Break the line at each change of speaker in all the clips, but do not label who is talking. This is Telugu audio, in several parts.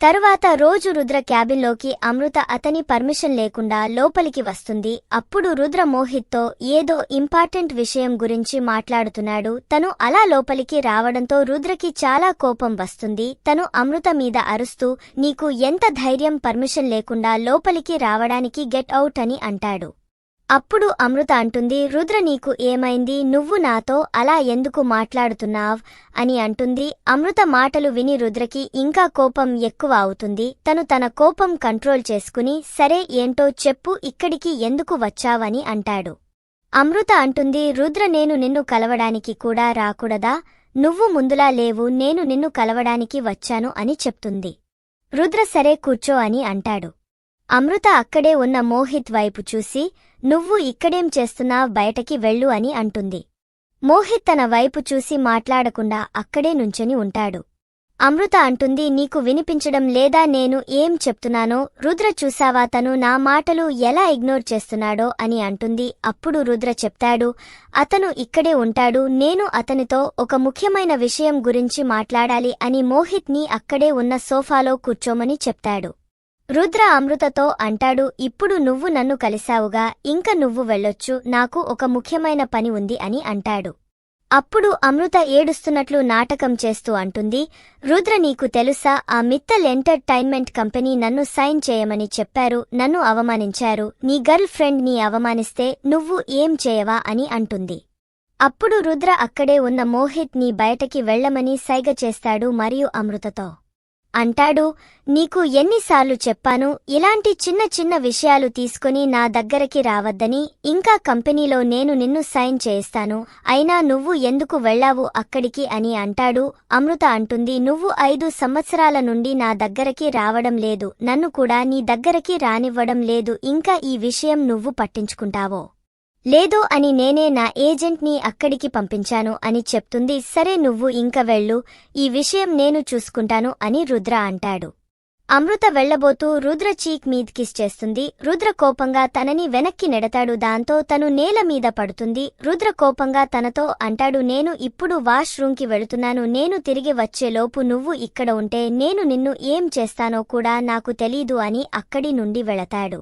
తరువాత రోజు రుద్ర క్యాబిన్లోకి అమృత అతని పర్మిషన్ లేకుండా లోపలికి వస్తుంది. అప్పుడు రుద్ర మోహిత్తో ఏదో ఇంపార్టెంట్ విషయం గురించి మాట్లాడుతున్నాడు. తను అలా లోపలికి రావడంతో రుద్రకి చాలా కోపం వస్తుంది. తను అమృత మీద అరుస్తూ నీకు ఎంత ధైర్యం పర్మిషన్ లేకుండా లోపలికి రావడానికి గెట్ అవుట్ అని అంటాడు. అప్పుడు అమృత అంటుంది రుద్ర నీకు ఏమైంది? నువ్వు నాతో అలా ఎందుకు మాట్లాడుతున్నావ్? అని అంటుంది అమృత మాటలు విని రుద్రకి ఇంకా కోపం ఎక్కువ అవుతుంది. తను తన కోపం కంట్రోల్ చేసుకుని సరే ఏంటో చెప్పు ఇక్కడికి ఎందుకు వచ్చావని అంటాడు. అమృత అంటుంది రుద్ర నేను నిన్ను కలవడానికి కూడా రాకూడదా? నువ్వు ముందులా లేవు నేను నిన్ను కలవడానికి వచ్చాను అని చెప్తుంది. రుద్ర సరే కూర్చో అని అంటాడు. అమృత అక్కడే ఉన్న మోహిత్ వైపు చూసి నువ్వు ఇక్కడేం చేస్తున్నావ్? బయటకి వెళ్ళు అని అంటుంది. మోహిత్ తన వైపు చూసి మాట్లాడకుండా అక్కడే నుంచొని ఉంటాడు. అమృత అంటుంది నీకు వినిపించడం లేదా నేను ఏం చెప్తున్నానో? రుద్ర చూసావా తను? నా మాటలు ఎలా ఇగ్నోర్ చేస్తున్నాడో అని అంటుంది. అప్పుడు రుద్ర చెప్తాడు అతను ఇక్కడే ఉంటాడు. నేను అతనితో ఒక ముఖ్యమైన విషయం గురించి మాట్లాడాలి అని మోహిత్ని అక్కడే ఉన్న సోఫాలో కూర్చోమని చెప్తాడు. రుద్ర అమృతతో అంటాడు ఇప్పుడు నువ్వు నన్ను కలిశావుగా ఇంక నువ్వు వెళ్ళొచ్చు నాకు ఒక ముఖ్యమైన పని ఉంది అని అంటాడు. అప్పుడు అమృత ఏడుస్తున్నట్లు నాటకం చేస్తూ అంటుంది రుద్ర నీకు తెలుసా ఆ మిత్తల్ ఎంటర్టైన్మెంట్ కంపెనీ నన్ను సైన్ చేయమని చెప్పారు నన్ను అవమానించారు నీ గర్ల్ ఫ్రెండ్ని అవమానిస్తే నువ్వు ఏం చేయవా అని అంటుంది. అప్పుడు రుద్ర అక్కడే ఉన్న మోహిత్ని బయటకి వెళ్ళమని సైగ చేస్తాడు మరియు అమృతతో. అంటాడు నీకు ఎన్నిసార్లు చెప్పాను ఇలాంటి చిన్న చిన్న విషయాలు తీసుకుని నా దగ్గరకి రావద్దని ఇంకా కంపెనీలో నేను నిన్ను సైన్ చేయిస్తాను అయినా నువ్వు ఎందుకు వెళ్ళావు అక్కడికి అని అంటాడు. అమృత అంటుంది నువ్వు ఐదు సంవత్సరాల నుండి నా దగ్గరకి రావడం లేదు నన్ను కూడా నీ దగ్గరకి రానివ్వడం లేదు ఇంకా ఈ విషయం నువ్వు పట్టించుకుంటావో? లేదు అని నేనే నా ఏజెంట్ని అక్కడికి పంపించాను అని చెప్తుంది. సరే నువ్వు ఇంక వెళ్ళు. ఈ విషయం నేను చూసుకుంటాను అని రుద్ర అంటాడు. అమృత వెళ్ళబోతూ రుద్ర చీక్ మీద్ కిస్ చేస్తుంది. రుద్ర కోపంగా తనని వెనక్కి నెడతాడు. దాంతో తను నేల మీద పడుతుంది. రుద్ర కోపంగా తనతో అంటాడు నేను ఇప్పుడు వాష్ రూంకి వెళుతున్నాను. నేను తిరిగి వచ్చేలోపు నువ్వు ఇక్కడ ఉంటే నేను నిన్ను ఏం చేస్తానో కూడా నాకు తెలీదు అని అక్కడి నుండి వెళతాడు.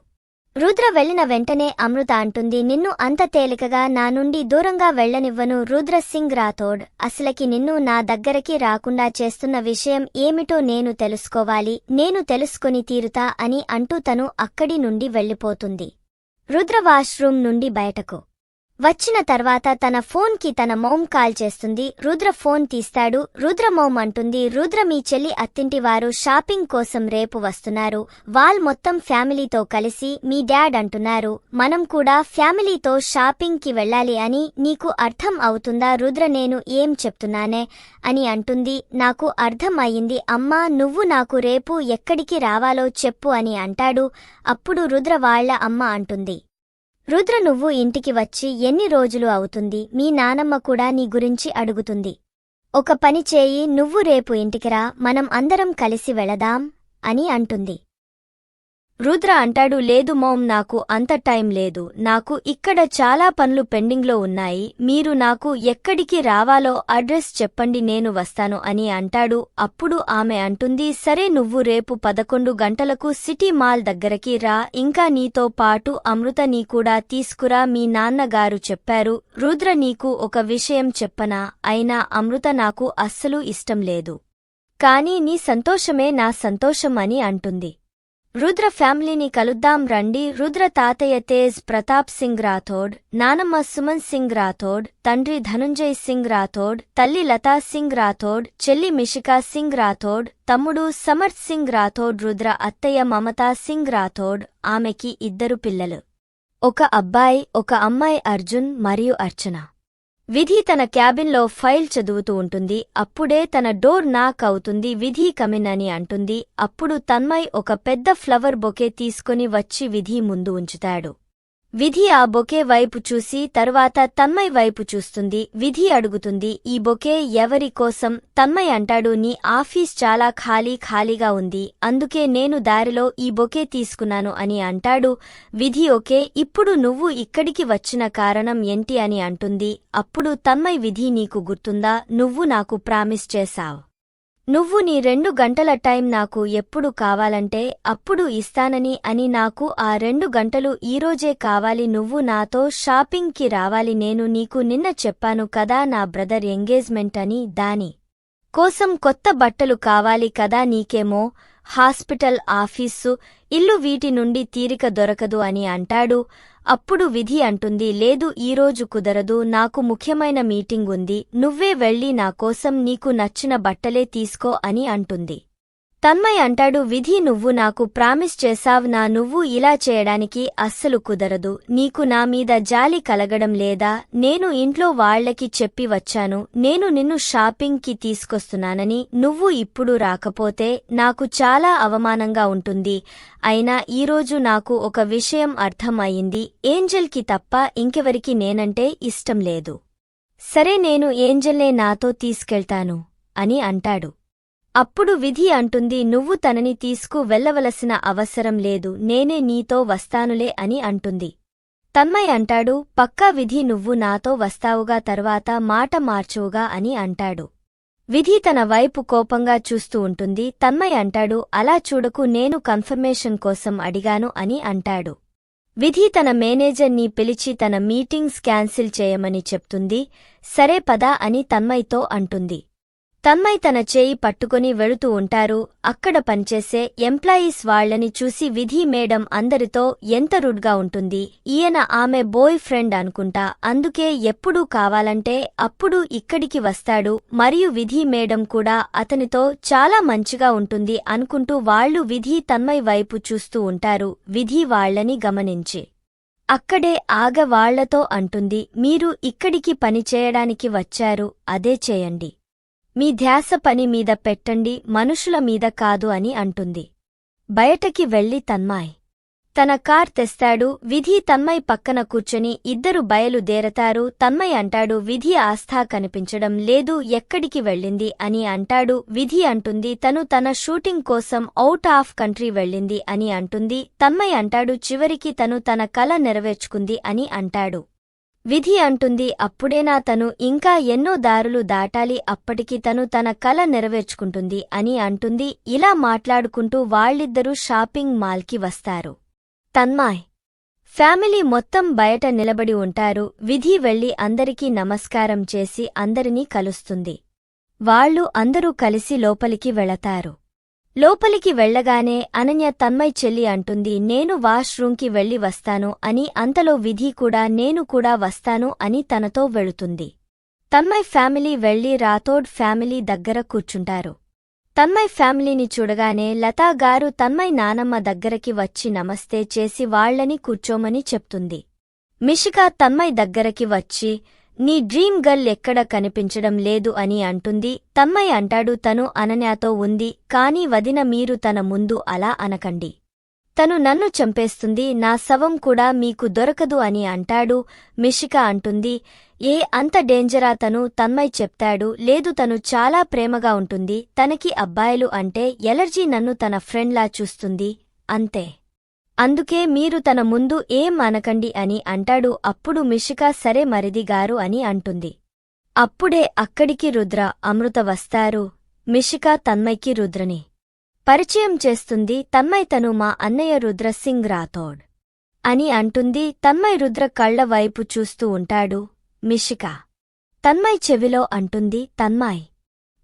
రుద్ర వెళ్ళిన వెంటనే అమృత అంటుంది నిన్ను అంత తేలికగా నా నుండి దూరంగా వెళ్ళనివ్వను రుద్ర సింగ్ రాథోడ్. అసలకి నిన్ను నా దగ్గరకి రాకుండా చేస్తున్న విషయం ఏమిటో నేను తెలుసుకోవాలి నేను తెలుసుకొని తీరుతా అని అంటూ తను అక్కడి నుండి వెళ్ళిపోతుంది రుద్ర వాష్రూమ్ నుండి బయటకు. వచ్చిన తర్వాత తన ఫోన్కి తన మోమ్ కాల్ చేస్తుంది. రుద్ర ఫోన్ తీస్తాడు. రుద్ర మోమ్ అంటుంది రుద్ర మీ చెల్లి అత్తింటి వారు షాపింగ్ కోసం రేపు వస్తున్నారు. వాల్ మొత్తం ఫ్యామిలీతో కలిసి మీ డాడ్ అంటున్నారు. మనం కూడా ఫ్యామిలీతో షాపింగ్కి వెళ్ళాలి అని నీకు అర్థం అవుతుందా? రుద్ర నేను ఏం చెప్తున్నానే? అని అంటుంది. నాకు అర్థం అయింది అమ్మా నువ్వు నాకు రేపు ఎక్కడికి రావాలో చెప్పు అని అంటాడు. అప్పుడు రుద్ర వాళ్ళ అమ్మ అంటుంది. రుద్ర నువ్వు ఇంటికి వచ్చి ఎన్ని రోజులు అవుతుంది? మీ నానమ్మ కూడా నీ గురించి అడుగుతుంది. ఒక పని చేయి నువ్వు రేపు ఇంటికిరా మనం అందరం కలిసి వెళదాం అని అంటుంది. రుద్ర అంటాడు లేదు మోమ్ నాకు అంత టైం లేదు. నాకు ఇక్కడ చాలా పనులు పెండింగ్లో ఉన్నాయి. మీరు నాకు ఎక్కడికి రావాలో అడ్రస్ చెప్పండి నేను వస్తాను అని అంటాడు. అప్పుడు ఆమె అంటుంది సరే నువ్వు రేపు పదకొండు గంటలకు సిటీ మాల్ దగ్గరకి రా. ఇంకా నీతో పాటు అమృత నీ కూడా తీసుకురా మీ నాన్నగారు చెప్పారు. రుద్ర నీకు ఒక విషయం చెప్పనా? అయినా అమృత నాకు అస్సలు ఇష్టం లేదు. కాని నీ సంతోషమే నా సంతోషం అని అంటుంది. రుద్ర ఫ్యామిలీని కలుద్దాం రండి. రుద్ర తాతయ్య తేజ్ ప్రతాప్ సింగ్ రాథోడ్ నానమ్మ సుమన్ సింగ్ రాథోడ్ తండ్రి ధనుంజయ్ సింగ్ రాథోడ్ తల్లి లతా సింగ్ రాథోడ్ చెల్లి మిషికా సింగ్ రాథోడ్ తమ్ముడు సమర్థ్ సింగ్ రాథోడ్ రుద్ర అత్తయ్య మమతా సింగ్ రాథోడ్ ఆమెకి ఇద్దరు పిల్లలు. ఒక అబ్బాయి ఒక అమ్మాయి అర్జున్ మరియు అర్చన. విధి తన క్యాబిన్లో ఫైల్ చదువుతూ ఉంటుంది. అప్పుడే తన డోర్ నాక్ అవుతుంది. విధి కమిన్ అని అంటుంది. అప్పుడు తన్మయ్ ఒక పెద్ద ఫ్లవర్ బొకే తీసుకుని వచ్చి విధి ముందు ఉంచుతాడు. విధి ఆ బొకే వైపు చూసి తరువాత తన్మయ్ వైపు చూస్తుంది. విధి అడుగుతుంది ఈ బొకే ఎవరి కోసం? తన్మయ్ అంటాడు నీ ఆఫీస్ చాలా ఖాళీ ఖాళీగా ఉంది. అందుకే నేను దారిలో ఈ బొకే తీసుకున్నాను అని అంటాడు. విధి ఓకే ఇప్పుడు నువ్వు ఇక్కడికి వచ్చిన కారణం ఏంటి? అని అంటుంది. అప్పుడు తన్మయ్ విధి నీకు గుర్తుందా? నువ్వు నాకు ప్రామిస్ చేశావు. నువ్వు నీ రెండు గంటల టైం నాకు ఎప్పుడు కావాలంటే అప్పుడు ఇస్తానని అని నాకు ఆ రెండు గంటలు ఈరోజే కావాలి నువ్వు నాతో షాపింగ్కి రావాలి నేను నీకు నిన్న చెప్పాను కదా నా బ్రదర్ ఎంగేజ్మెంట్ అని దాని కోసం కొత్త బట్టలు కావాలి కదా నీకేమో హాస్పిటల్ ఆఫీసు ఇల్లు వీటి నుండి తీరిక దొరకదు అని అంటాడు. అప్పుడు విధి అంటుంది లేదు ఈరోజు కుదరదు. నాకు ముఖ్యమైన మీటింగ్ ఉంది. నువ్వే వెళ్ళి నాకోసం నీకు నచ్చిన బట్టలే తీసుకో అని అంటుంది. తన్మయ్ అంటాడు విధి నువ్వు నాకు ప్రామిస్ చేశావ్ నా నువ్వు ఇలా చేయడానికి అస్సలు కుదరదు. నీకు నా మీద జాలి కలగడం లేదా? నేను ఇంట్లో వాళ్ళకి చెప్పి వచ్చాను. నేను నిన్ను షాపింగ్కి తీసుకొస్తున్నానని. నువ్వు ఇప్పుడు రాకపోతే నాకు చాలా అవమానంగా ఉంటుంది. అయినా ఈరోజు నాకు ఒక విషయం అర్థం అయింది ఏంజెల్కి తప్ప ఇంకెవరికి నేనంటే ఇష్టం లేదు. సరే నేను ఏంజెల్నే నాతో తీసుకెళ్తాను అని అంటాడు. అప్పుడు విధి అంటుంది నువ్వు తనని తీసుకు వెళ్ళవలసిన అవసరం లేదు నేనే నీతో వస్తానులే అని అంటుంది. తన్మయ్ అంటాడు పక్కా విధి నువ్వు నాతో వస్తావుగా తర్వాత మాట మార్చువుగా అని అంటాడు. విధి తన వైపు కోపంగా చూస్తూ ఉంటుంది తన్మయ్ అంటాడు అలా చూడకు నేను కన్ఫర్మేషన్ కోసం అడిగాను అని అంటాడు. విధి తన మేనేజర్ని పిలిచి తన మీటింగ్స్ క్యాన్సిల్ చేయమని చెప్తుంది సరే పదా అని తన్మయ్తో అంటుంది. తమ్మై తన చేయి పట్టుకుని వెళుతూ ఉంటారు. అక్కడ పనిచేసే ఎంప్లాయీస్ వాళ్ళని చూసి విధి మేడం అందరితో ఎంత రుడ్గా ఉంటుంది. ఈయన ఆమె బోయ్ ఫ్రెండ్ అనుకుంటా. అందుకే ఎప్పుడూ కావాలంటే అప్పుడు ఇక్కడికి వస్తాడు. మరియు విధి మేడం కూడా అతనితో చాలా మంచిగా ఉంటుంది అనుకుంటూ వాళ్ళు విధి తన్మయ్ వైపు చూస్తూ ఉంటారు. విధి వాళ్ళని గమనించి. అక్కడే ఆగ వాళ్ళతో అంటుంది. మీరు ఇక్కడికి పనిచేయడానికి వచ్చారు. అదే చేయండి. మీ ధ్యాస పని మీద పెట్టండి మనుషుల మీద కాదు అని అంటుంది. బయటకి వెళ్ళి తన్మాయ్. తన కార్ తెస్తాడు విధి తన్మయ్ పక్కన కూర్చొని ఇద్దరు బయలుదేరతారు తన్మయ్ అంటాడు విధి ఆస్థా కనిపించడం లేదు ఎక్కడికి వెళ్ళింది అని అంటాడు విధి అంటుంది తను తన షూటింగ్ కోసం అవుట్ ఆఫ్ కంట్రీ వెళ్ళింది అని అంటుంది తన్మయ్ అంటాడు చివరికి తను తన కల నెరవేర్చుకుంది అని అంటాడు. విధి అంటుంది అప్పుడేనా తను ఇంకా ఎన్నో దారులు దాటాలి అప్పటికి తను తన కల నెరవేర్చుకుంటుంది అని అంటుంది. ఇలా మాట్లాడుకుంటూ వాళ్ళిద్దరూ షాపింగ్ మాల్కి వస్తారు. తన్మాయ్. ఫ్యామిలీ మొత్తం బయట నిలబడి ఉంటారు. విధి వెళ్ళి అందరికీ నమస్కారం చేసి అందరినీ కలుస్తుంది. వాళ్ళు అందరూ కలిసి లోపలికి వెళతారు. లోపలికి వెళ్ళగానే అనన్య తన్మయ్ చెల్లి అంటుంది నేను వాష్రూంకి వెళ్ళి వస్తాను అని అంతలో విధి కూడా నేను కూడా వస్తాను అని తనతో వెళుతుంది. తన్మయ్ ఫ్యామిలీ వెళ్ళి రాథోడ్ ఫ్యామిలీ దగ్గర కూర్చుంటారు. తన్మయ్ ఫ్యామిలీని చూడగానే లతాగారు తన్మయ్ నానమ్మ దగ్గరకి వచ్చి నమస్తే చేసి వాళ్ళని కూర్చోమని చెప్తుంది. మిషికా తన్మయ్ దగ్గరకి వచ్చి నీ డ్రీమ్ గర్ల్ ఎక్కడ కనిపించడం లేదు అని అంటుంది. తమ్మయ్య అంటాడు తను అనన్యాతో ఉంది కాని వదిన మీరు తన ముందు అలా అనకండి. తను నన్ను చంపేస్తుంది నా శవం కూడా మీకు దొరకదు అని అంటాడు. మిషిక అంటుంది ఏ అంత డేంజరా తను తన్మయ్ చెప్తాడు. లేదు తను చాలా ప్రేమగా ఉంటుంది తనకి అబ్బాయిలు అంటే ఎలర్జీ నన్ను తన ఫ్రెండ్లా చూస్తుంది అంతే. అందుకే మీరు తన ముందు ఏం అనకండి అని అంటాడు. అప్పుడు మిషిక సరే మరిదిగారు అని అంటుంది. అప్పుడే అక్కడికి రుద్ర అమృత వస్తారు. మిషిక తన్మయ్కి రుద్రని. పరిచయం చేస్తుంది తన్మయ్ తను మా అన్నయ్య రుద్రసింగ్ రాథోడ్ అని అంటుంది. తన్మయ్ రుద్ర కళ్ళ వైపు చూస్తూ ఉంటాడు మిషిక. తన్మయ్ చెవిలో అంటుంది తన్మాయ్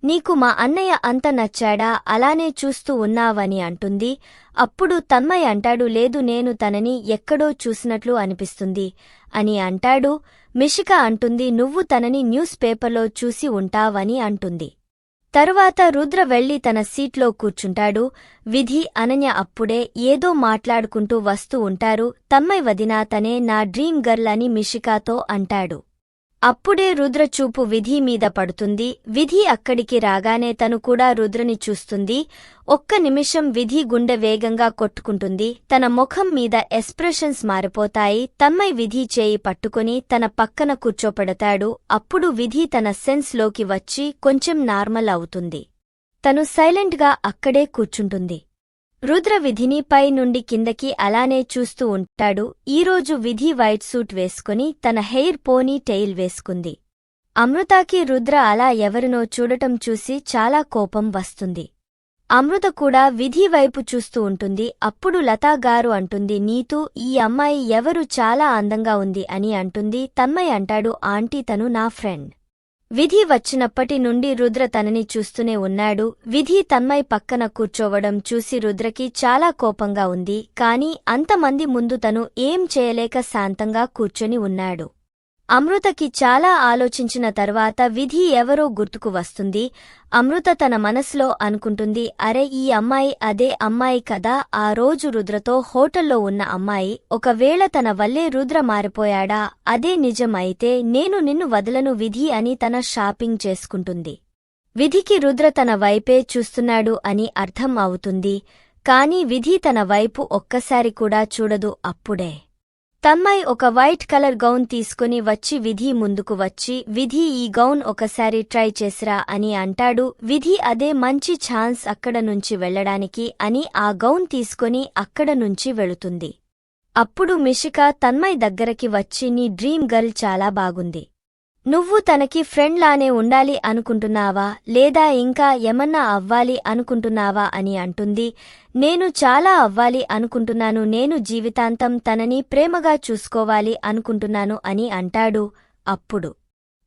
నీకు మా అన్నయ్య అంత నచ్చాడా? అలానే చూస్తూ ఉన్నావని అంటుంది. అప్పుడు తన్మయ్ అంటాడు లేదు నేను తనని ఎక్కడో చూసినట్లు అనిపిస్తుంది అని అంటాడు. మిషిక అంటుంది నువ్వు తనని న్యూస్ పేపర్లో చూసి ఉంటావని అంటుంది. తరువాత రుద్ర వెళ్ళి తన సీట్లో కూర్చుంటాడు. విధి అనన్య అప్పుడే ఏదో మాట్లాడుకుంటూ వస్తూ ఉంటారు. తమ్మై వదినా తనే నా డ్రీమ్ గర్ల్ అని మిషికాతో అంటాడు. అప్పుడే రుద్ర చూపు విధి మీద పడుతుంది. విధి అక్కడికి రాగానే తను కూడా రుద్రని చూస్తుంది. ఒక్క నిమిషం విధి గుండె వేగంగా కొట్టుకుంటుంది. తన ముఖం మీద ఎక్స్ప్రెషన్స్ మారిపోతాయి. తమ్మై విధి చేయి పట్టుకుని తన పక్కన కూర్చోపెడతాడు. అప్పుడు విధి తన సెన్స్లోకి వచ్చి కొంచెం నార్మల్ అవుతుంది. తను సైలెంట్గా అక్కడే కూర్చుంటుంది. రుద్ర విధిని పై నుండి కిందకి అలానే చూస్తూ ఉంటాడు. ఈరోజు విధి వైట్ సూట్ వేసుకుని తన హెయిర్ పోనీ టెయిల్ వేసుకుంది. అమృతాకి రుద్ర అలా ఎవరినో చూడటం చూసి చాలా కోపం వస్తుంది. అమృత కూడా విధి వైపు చూస్తూ ఉంటుంది. అప్పుడు లతా గారు అంటుంది నీతూ ఈ అమ్మాయి ఎవరు? చాలా అందంగా ఉంది అని అంటుంది. తన్మయ్ అంటాడు ఆంటీ తను నా ఫ్రెండ్. విధి వచ్చినప్పటి నుండి రుద్ర తనని చూస్తూనే ఉన్నాడు. విధి తన్మయ్ పక్కన కూర్చోవడం చూసి రుద్రకి చాలా కోపంగా ఉంది. కాని అంతమంది ముందు తను ఏం చేయలేక శాంతంగా కూర్చొని ఉన్నాడు. అమృతకి చాలా ఆలోచించిన తర్వాత విధి ఎవరో గుర్తుకు వస్తుంది. అమృత తన మనసులో అనుకుంటుంది అరే ఈ అమ్మాయి అదే అమ్మాయి కదా. ఆ రోజు రుద్రతో హోటల్లో ఉన్న అమ్మాయి ఒకవేళ తన వల్లే రుద్ర మారిపోయాడా? అదే నిజం అయితే నేను నిన్ను వదలను విధి అని తన షాపింగ్ చేసుకుంటుంది. విధికి రుద్ర తన వైపే చూస్తున్నాడు అని అర్థం అవుతుంది. కాని విధి తన వైపు ఒక్కసారి కూడా చూడదు అప్పుడే. తమ్మై ఒక వైట్ కలర్ గౌన్ తీసుకుని వచ్చి విధి ముందుకు వచ్చి విధి ఈ గౌన్ ఒకసారి ట్రై చేసిరా అని అంటాడు. విధి అదే మంచి ఛాన్స్ అక్కడ నుంచి వెళ్ళడానికి అని ఆ గౌన్ తీసుకొని అక్కడ నుంచి వెళుతుంది. అప్పుడు మిషిక తన్మయ్ దగ్గరకి వచ్చి నీ డ్రీమ్ గర్ల్ చాలా బాగుంది. నువ్వు తనకి ఫ్రెండ్లానే ఉండాలి అనుకుంటున్నావా? లేదా ఇంకా ఏమన్నా అవ్వాలి అనుకుంటున్నావా అని అంటుంది. నేను చాలా అవ్వాలి అనుకుంటున్నాను నేను జీవితాంతం తనని ప్రేమగా చూసుకోవాలి అనుకుంటున్నాను అని అంటాడు అప్పుడు.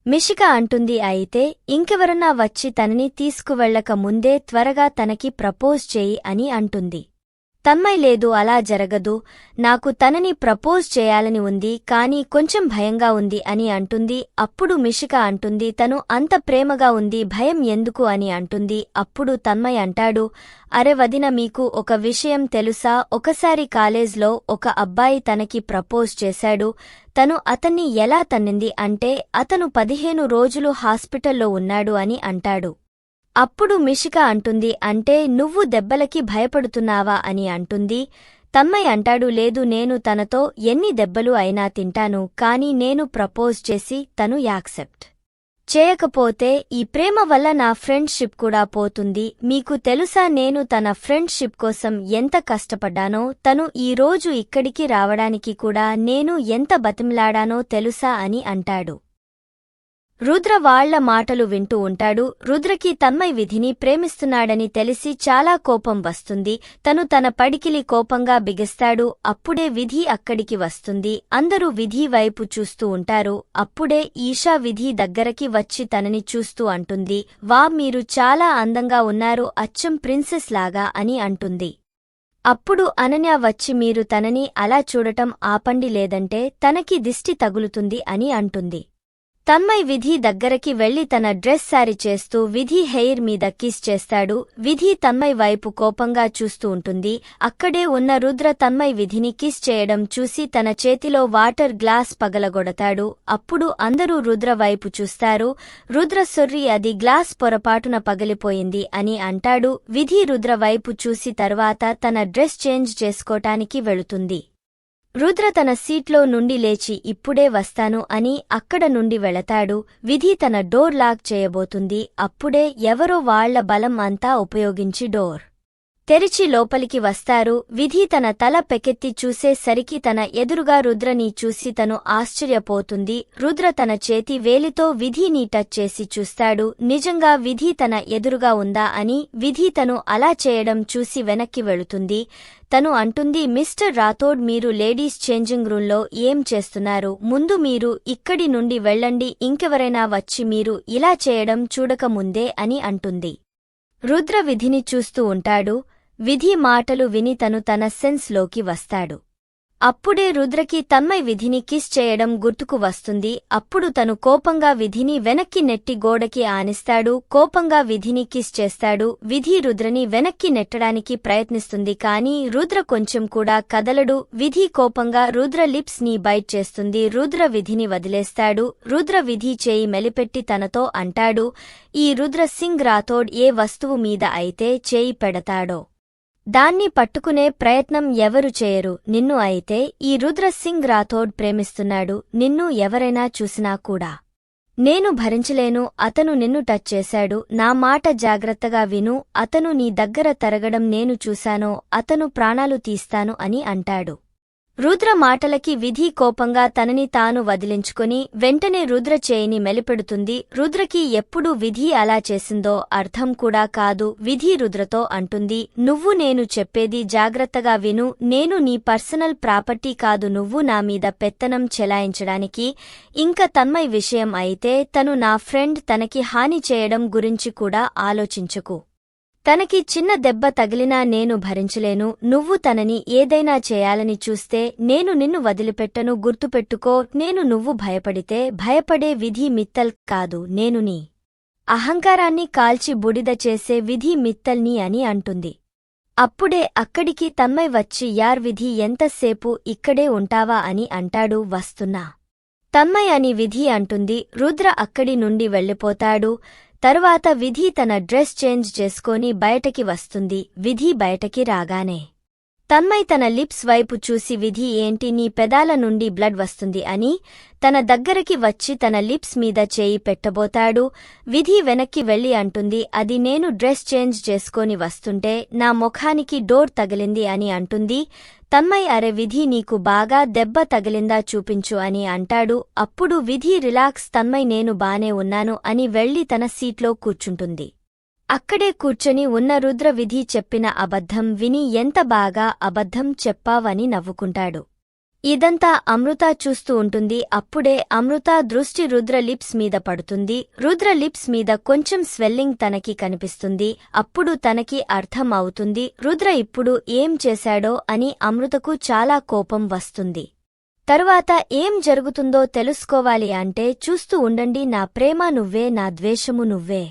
మిషిక అంటుంది అయితే ఇంకెవరన్నా వచ్చి తనని తీసుకువెళ్ళక ముందే త్వరగా తనకి ప్రపోజ్ చేయి అని అంటుంది. తమ్మై లేదు అలా జరగదు. నాకు తనని ప్రపోజ్ చేయాలని ఉంది కానీ కొంచెం భయంగా ఉంది అని అంటుంది. అప్పుడు మిషిక అంటుంది తను అంత ప్రేమగా ఉంది భయం ఎందుకు అని అంటుంది. అప్పుడు తన్మయ్ అంటాడు అరె వదిన మీకు ఒక విషయం తెలుసా? ఒకసారి కాలేజ్లో ఒక అబ్బాయి తనకి ప్రపోజ్ చేశాడు. తను అతన్ని ఎలా తన్నింది అంటే అతను పదిహేను రోజులు హాస్పిటల్లో ఉన్నాడు అని అంటాడు. అప్పుడు మిషిక అంటుంది అంటే నువ్వు దెబ్బలకి భయపడుతున్నావా అని అంటుంది తమ్మయ్య అంటాడు లేదు నేను తనతో ఎన్ని దెబ్బలు అయినా తింటాను కాని నేను ప్రపోజ్ చేసి తను యాక్సెప్ట్ చేయకపోతే ఈ ప్రేమ వల్ల నా ఫ్రెండ్షిప్ కూడా పోతుంది. మీకు తెలుసా నేను తన ఫ్రెండ్షిప్ కోసం ఎంత కష్టపడ్డానో తను ఈ రోజు ఇక్కడికి రావడానికి కూడా నేను ఎంత బతిమలాడానో తెలుసా అని అంటాడు. రుద్ర వాళ్ళ మాటలు వింటూ ఉంటాడు. రుద్రకి తన్మయ్ విధిని ప్రేమిస్తున్నాడని తెలిసి చాలా కోపం వస్తుంది. తను తన పడికిలి కోపంగా బిగిస్తాడు. అప్పుడే విధి అక్కడికి వస్తుంది. అందరూ విధి వైపు చూస్తూ ఉంటారు. అప్పుడే ఈషా విధి దగ్గరకి వచ్చి తనని చూస్తూ అంటుంది. వా మీరు చాలా అందంగా ఉన్నారు. అచ్చం ప్రిన్సెస్ లాగా అని అంటుంది. అప్పుడు అనన్య వచ్చి మీరు తనని అలా చూడటం ఆపండి లేదంటే తనకి దిష్టి తగులుతుంది అని అంటుంది. తమ్మై విధి దగ్గరకి వెళ్ళి తన డ్రెస్ సారి చేస్తూ విధి హెయిర్ మీద కిస్ చేస్తాడు. విధి తమ్మై వైపు కోపంగా చూస్తూ ఉంటుంది. అక్కడే ఉన్న రుద్ర తమ్మై విధిని కిస్ చేయడం చూసి తన చేతిలో వాటర్ గ్లాస్ పగలగొడతాడు. అప్పుడు అందరూ రుద్ర వైపు చూస్తారు. రుద్ర సొర్రి అది గ్లాస్ పొరపాటున పగిలిపోయింది అని అంటాడు. విధి రుద్ర వైపు చూసి తర్వాత తన డ్రెస్ చేంజ్ చేసుకోటానికి వెళుతుంది. రుద్ర తన సీట్లో నుండి లేచి ఇప్పుడే వస్తాను అని అక్కడ నుండి వెళతాడు. విధి తన డోర్ లాక్ చేయబోతుంది. అప్పుడే ఎవరో వాళ్ళ బలం అంతా ఉపయోగించి డోర్ తెరిచి లోపలికి వస్తారు. విధి తన తల పెకెత్తి చూసేసరికి తన ఎదురుగా రుద్రని చూసి తను ఆశ్చర్యపోతుంది. రుద్ర తన చేతి వేలితో విధిని టచ్ చేసి చూస్తాడు. నిజంగా విధి తన ఎదురుగా ఉందా అని విధి తను అలా చేయడం చూసి వెనక్కి వెళుతుంది. తను అంటుంది మిస్టర్ రాథోడ్ మీరు లేడీస్ చేంజింగ్ రూంలో ఏం చేస్తున్నారు? ముందు మీరు ఇక్కడి నుండి వెళ్ళండి. ఇంకెవరైనా వచ్చి మీరు ఇలా చేయడం చూడకముందే అని అంటుంది. రుద్ర విధిని చూస్తూ ఉంటాడు. విధి మాటలు విని తను తన సెన్స్లోకి వస్తాడు. అప్పుడే రుద్రకి తన్మయ్ విధిని కిస్ చేయడం గుర్తుకు వస్తుంది. అప్పుడు తను కోపంగా విధిని వెనక్కి నెట్టి గోడకి ఆనిస్తాడు. కోపంగా విధిని కిస్ చేస్తాడు. విధి రుద్రని వెనక్కి నెట్టడానికి ప్రయత్నిస్తుంది కాని రుద్ర కొంచెం కూడా కదలడు. విధి కోపంగా రుద్ర లిప్స్ని బైట్ చేస్తుంది. రుద్ర విధిని వదిలేస్తాడు. రుద్ర విధి చేయి మెలిపెట్టి తనతో అంటాడు ఈ రుద్ర సింగ్ రాథోడ్ ఏ వస్తువు మీద అయితే చేయి పెడతాడో దాన్ని పట్టుకునే ప్రయత్నం ఎవరు చేయరు. నిన్ను అయితే ఈ రుద్రసింగ్ రాథోడ్ ప్రేమిస్తున్నాడు. నిన్ను ఎవరైనా చూసినా కూడా. నేను భరించలేను. అతను నిన్ను టచ్ చేశాడు. నా మాట జాగ్రత్తగా విను. అతను నీ దగ్గర తరగడం నేను చూశానో. అతను ప్రాణాలు తీస్తాను అని అంటాడు. రుద్ర మాటలకి విధి కోపంగా తనని తాను వదిలించుకుని వెంటనే రుద్ర చేయిని మెలిపెడుతుంది. రుద్రకి ఎప్పుడు విధి అలా చేసిందో అర్థం కూడా కాదు. విధి రుద్రతో అంటుంది నువ్వు నేను చెప్పేది జాగ్రత్తగా విను. నేను నీ పర్సనల్ ప్రాపర్టీ కాదు. నువ్వు నా మీద పెత్తనం చెలాయించడానికి ఇంకా తన్మయ్ విషయం అయితే తను నా ఫ్రెండ్ తనకి హాని చేయడం గురించి కూడా ఆలోచించకు. తనకి చిన్న దెబ్బ తగిలినా నేను భరించలేను. నువ్వు తనని ఏదైనా చేయాలని చూస్తే నేను నిన్ను వదిలిపెట్టను. గుర్తుపెట్టుకో నేను నువ్వు భయపడితే భయపడే విధి మిత్తల్ కాదు నేను నీ అహంకారాన్ని కాల్చి బుడిద చేసే విధి మిత్తల్ని అని అంటుంది. అప్పుడే అక్కడికి తమ్మై వచ్చి యార్ విధి ఎంతసేపు ఇక్కడే ఉంటావా? అని అంటాడు వస్తున్నా. తమ్మై అని విధి అంటుంది. రుద్ర అక్కడి నుండి వెళ్ళిపోతాడు. తరువాత విధి తన డ్రెస్ చేంజ్ చేసుకొని బయటకి వస్తుంది. విధి బయటకి రాగానే తన్మయ్ తన లిప్స్ వైపు చూసి విధి ఏంటి? నీ పెదాల నుండి బ్లడ్ వస్తుంది అని తన దగ్గరికి వచ్చి తన లిప్స్ మీద చేయి పెట్టబోతాడు. విధి వెనక్కి వెళ్ళి అంటుంది అది నేను డ్రెస్ చేంజ్ చేసుకొని వస్తుంటే నా ముఖానికి డోర్ తగిలింది అని అంటుంది. తన్మయ్ అరె విధి నీకు బాగా దెబ్బ తగిలిందా చూపించు అని అంటాడు. అప్పుడు విధి రిలాక్స్ తన్మయ్ నేను బానే ఉన్నాను అని వెళ్ళి తన సీట్లో కూర్చుంటుంది. అక్కడే కూర్చొని ఉన్న రుద్రవిధి చెప్పిన అబద్ధం విని ఎంత బాగా అబద్ధం చెప్పావని నవ్వుకుంటాడు. ఇదంతా అమృత చూస్తూ ఉంటుంది. అప్పుడే అమృత దృష్టి రుద్ర లిప్స్ మీద పడుతుంది. రుద్ర లిప్స్ మీద కొంచెం స్వెల్లింగ్ తనకి కనిపిస్తుంది. అప్పుడు తనకి అర్థం అవుతుంది రుద్ర ఇప్పుడు ఏం చేశాడో అని అమృతకు చాలా కోపం వస్తుంది. తరువాత ఏం జరుగుతుందో తెలుసుకోవాలి అంటే చూస్తూ ఉండండి నా ప్రేమ నువ్వే నా ద్వేషము నువ్వే.